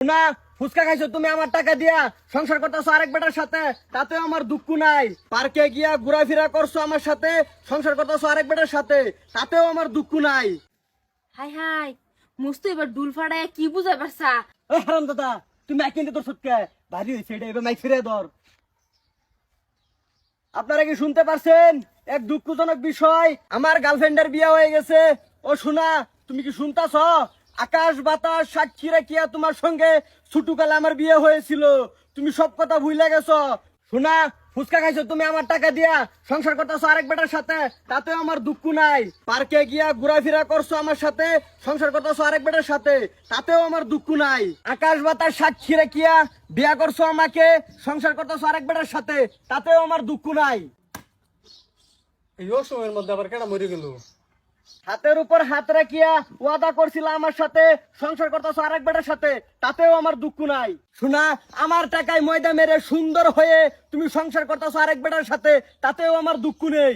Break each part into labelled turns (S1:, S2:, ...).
S1: না ফুচকা খাইছো তুমি আমার টাকা দিয়া সংসার করতেছো আরেক বেটার সাথে তাতেও আমার দুঃখ নাই। পার্কে গিয়া ঘোরাফেরা করছ আমার সাথে সংসার করতেছো আরেক বেটার সাথে তাতেও আমার দুঃখ নাই।
S2: হাই হাই মুস্তু এবার ডুল ফাড়ায় কি বুঝাই পারছা
S1: ওই হারাম দাদা তুমি কিনতে তোর ভারী হয়েছে এটা এবার মাইক ফিরে ধর। আপনারা কি শুনতে পারছেন? এক দুঃখজনক বিষয় আমার গার্লফ্রেন্ডের বিয়ে হয়ে গেছে। ও শোনা তুমি কি শুনতাছ? আকাশ বাতাস সাক্ষী রাখিয়া তোমার সঙ্গে ছুটুকালে আমার বিয়ে হয়েছিল। তুমি সব কথা ভুলে গেছো। শোনা ফুচকা খাইছো, তুমি আমার টাকা দিয়া সংসার করতেছো আরেক বেটার সাথে, তাতেও আমার দুঃখ নাই। পার্কে গিয়া ঘোরাফেরা করছ আমার সাথে, সংসার করতেছো আরেক বেটার সাথে, তাতেও আমার দুঃখ নাই। আকাশ বাতাস সাক্ষী রাখিয়া বিয়া করছ আমাকে, সংসার করতেছো আরেক বেটার সাথে, তাতেও আমার দুঃখ নাই।
S3: এই সময়ের মধ্যে আবার কেডা মরে গেল?
S1: হাতের উপর হাত রাখিয়া ওয়াদা করছিল আমার সাথে সংসার করতেছো আরেক বেটার সাথে তাতেও আমার দুঃখ নাই। শোনা আমার টাকায় ময়দা মেরে সুন্দর হয়ে তুমি সংসার করতেছো আরেক বেটার সাথে তাতেও আমার দুঃখ নেই।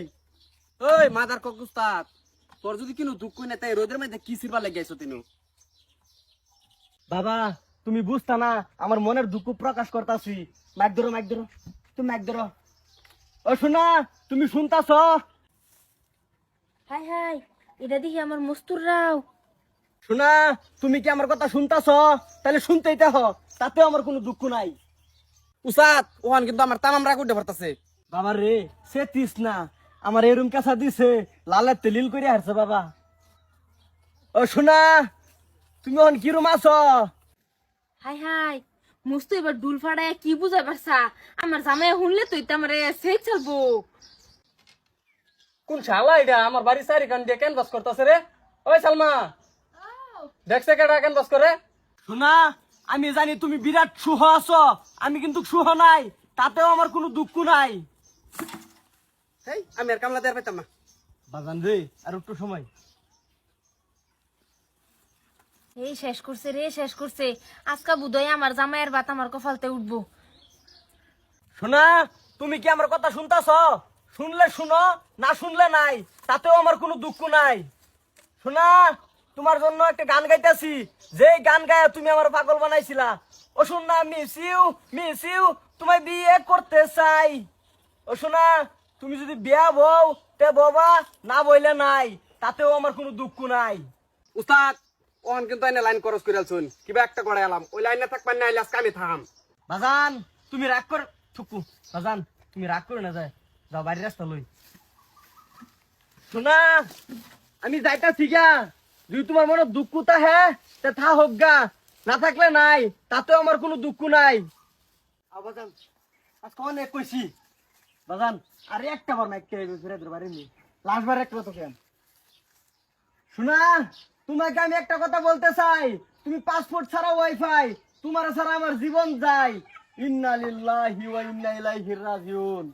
S4: ওই মাদার ককুস্তাদ তোর যদি কিনো দুঃখ না তাই রোদের মধ্যে কি সিরবা লেগে আইছো তিনু?
S1: বাবা তুমি বুঝতা না আমার মনের দুঃখ প্রকাশ করতাছি। মাইক ধরো মাইক ধরো তুমি মাইক ধরো। ও শোনা তুমি শুনতাছ?
S2: High high. এটা দেখি আমার মস্তুর রাও।
S1: শোনা তুমি কি আমার কথা শুনতাছ? তাহলে শুনতেই দেহ তাতেও আমার কোনো দুঃখ নাই।
S4: উসাদ ওহান কিন্তু আমার তামাম রাগ উঠে পারতাছে
S1: বাবা রে সে তিস না। আমার এরুম কাছা দিছে লালের তেলিল করে হারছে বাবা। ও শোনা তুমি এখন কিরম আছো?
S2: হাই হাই মুস্তু এবার ডুল ফাড়ায় কি বুঝাই পারছা আমার জামাই শুনলে তুই তো আমার সেই চলবো
S3: কোন শালা এটা? আমার বাড়ি চারি কান দিয়ে ক্যানভাস করতেছে রে। ওই সালমা দেখছে কেডা ক্যানভাস করে?
S1: শোনা আমি জানি তুমি বিরাট সুহ আছো আমি কিন্তু সুহ নাই তাতেও আমার কোনো দুঃখ নাই।
S4: হেই আমি আর কামলা দেয়ার পাইতাম না।
S1: বাজান রে আর একটু সময়।
S2: এই শেষ করছে রে শেষ করছে। আজকা বুধই আমার জামাইয়ের বাত আমার কপালতে উঠবো।
S1: শোনা তুমি কি আমার কথা শুনতাছ? শুনলে শুনো না শুনলে নাই। তাতেও আমার কোনো দুঃখ নাই। শোনা তোমার জন্য একটা গান গাইতেছি। যে গান গায়ে তুমি আমার পাগল বানাইছিলা। ও শোনা মিস ইউ মিস ইউ তোমায় বিয়ে করতে চাই। ও শোনা তুমি যদি বিয়া বউ তে বাবা না বইলে নাই। তাতেও আমার কোনো দুঃখ নাই।
S4: উস্তাদ ওহান কিন্তু এনে লাইন খরচ করে আলছুন কিবা একটা করে এলাম ওই লাইনে থাকবার না আইলে আজকে আমি থাম।
S1: বাজান তুমি রাগ করে থুকু বাজান তুমি রাগ করে না যায়। যাও বাড়ির রাস্তা লই। শোনা আমি যাইতা ঠিকা যদি তোমার মনে দুঃখ তা হ্যাঁ তে থা হোক গা। না থাকলে নাই তাতেও আমার কোনো দুঃখ নাই। আও বাজান আজকে অনেক কইছি? বাজান আরে একটা বার মাইক কে ঘুরে ধরে বাড়ি নি। লাস্ট বার একটা তো কেন শোনা তোমাকে আমি একটা কথা বলতে চাই। তুমি পাসপোর্ট ছাড়া ওয়াইফাই তোমার ছাড়া আমার জীবন যায়। ইন্না লিল্লাহি ওয়া ইন্না ইলাইহি রাজিউন।